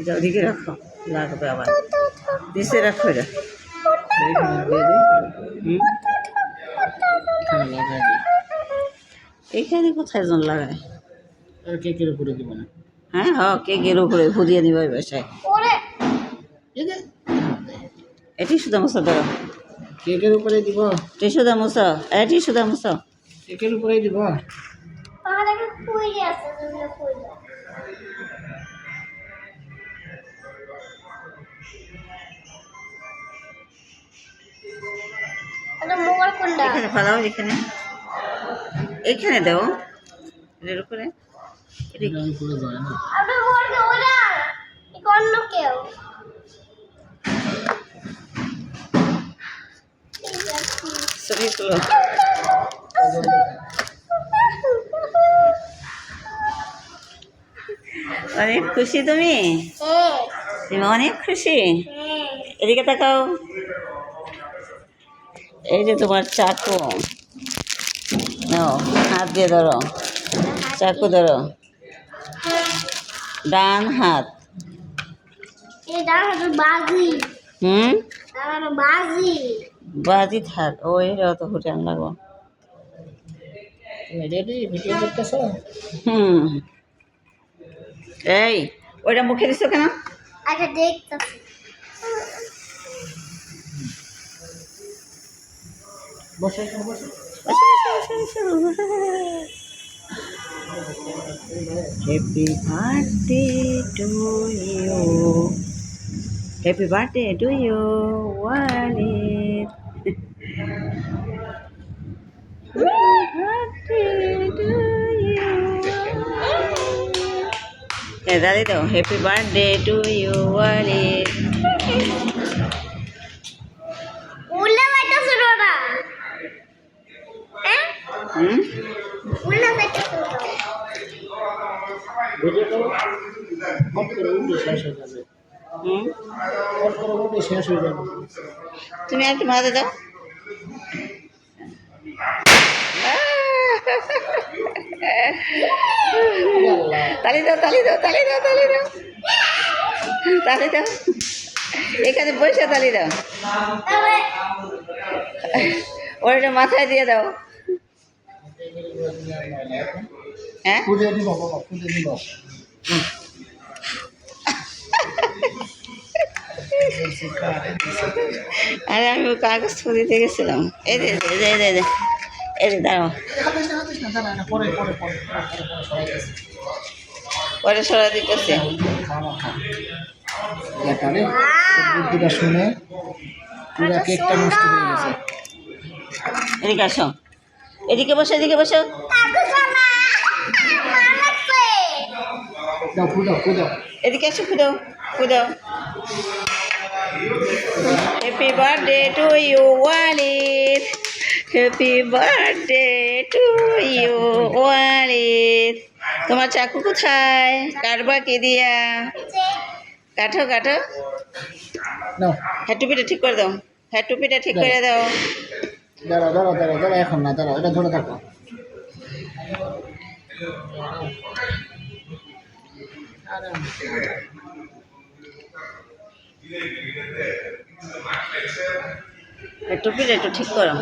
এটা ওদিকে রাখো লাগবে আবার। নিচে রাখো এটা। এইখানে কোথায় জন লাগায়? কেকের উপরে দিব না। হ্যাঁ হ কেকের উপরে দিবে বাসায়। এটি সুদা মশা ধরো। কেকের উপরে দিব। টিসুদা মশা এটি সুদা মশা কেকের উপরেই দিব। এখানে ফালাও এখানে। এখানে দাও। এটার উপরে। অন্য কেউ। অনেক খুশি তুমি? তুমি অনেক খুশি? এদিকে তাকাও। এই যে তোমার চাকু। নাও হাত দিয়ে ধরো। চাকু ধরো। ডান হাত। বাজি। হুম? বাজি। থাক। ও এই অত ফুটান লাগবো রেডি ভিডিও করতেছো হুম এই ওইটা মুখে দিছো কেন আচ্ছা দেখতেছি বসে এখানে বসে happy birthday to you happy birthday to you Walid দাদি তো happy birthday to you Walid Ullah ওরা হ্যাঁ হুম উল্লা বাইতেছিল ভিডিও করো হট করে উঠে শেষ হয়ে যাবে হুম হট করে উঠে শেষ হয়ে যাবে তুমি আর কি দাও তালি দাও তালি দাও তালি দাও তালি দাও। তালি দাও। এখানে বসে তালি দাও। ওটা মাথায় দিয়ে দাও। হ্যাঁ? আরে আমি কাগজ দিতে গেছিলাম। এই দে দে এই দে, এই দাঁড়াও। পরে সরা দিতেছে। বুদ্ধিটা শুনে পুরা কেকটা নষ্ট হয়ে গেছে। এদিকে আসো। এদিকে বসো এদিকে বসো। এদিকে আসো ফুদাও ফুদাও happy birthday to you Walid happy birthday to you Walid তোমার চাকু কোথায়? কাটবা কে দিয়া? কাটো কাটো। নাও। হ্যাঁ টুপিটা ঠিক করে দাও। হ্যাঁ টুপিটা ঠিক করে দাও। দাঁড়াও দাঁড়াও দাঁড়াও দাঁড়াও এখন না দাঁড়াও এটা ধরে থাকো। হ্যাঁ টুপিটা একটু ঠিক করো।